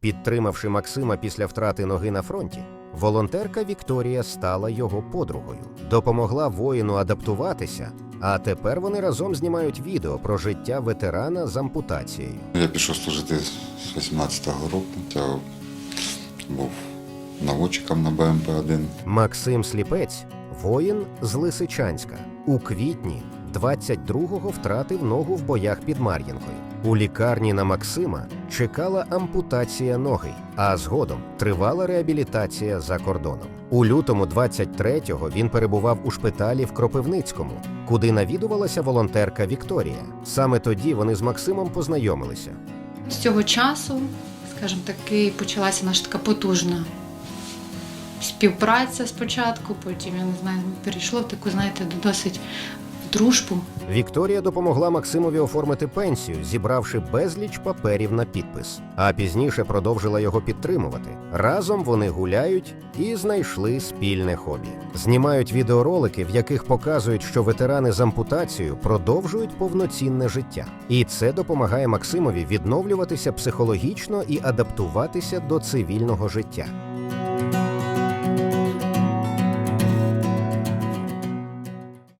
Підтримавши Максима після втрати ноги на фронті, волонтерка Вікторія стала його подругою, допомогла воїну адаптуватися. А тепер вони разом знімають відео про життя ветерана з ампутацією. Я пішов служити з 18-го року. Я був наводчиком на БМП-1. Максим Сліпець, воїн з Лисичанська, у квітні 22-го втратив ногу в боях під Мар'їнкою. У лікарні на Максима чекала ампутація ноги, а згодом тривала реабілітація за кордоном. У лютому 23-го він перебував у шпиталі в Кропивницькому, куди навідувалася волонтерка Вікторія. Саме тоді вони з Максимом познайомилися. З цього часу, скажімо таки, почалася наша така потужна співпраця спочатку, потім, я не знаю, перейшло в таку, знаєте, досить дружбу. Вікторія допомогла Максимові оформити пенсію, зібравши безліч паперів на підпис, а пізніше продовжила його підтримувати. Разом вони гуляють і знайшли спільне хобі. Знімають відеоролики, в яких показують, що ветерани з ампутацією продовжують повноцінне життя. І це допомагає Максимові відновлюватися психологічно і адаптуватися до цивільного життя.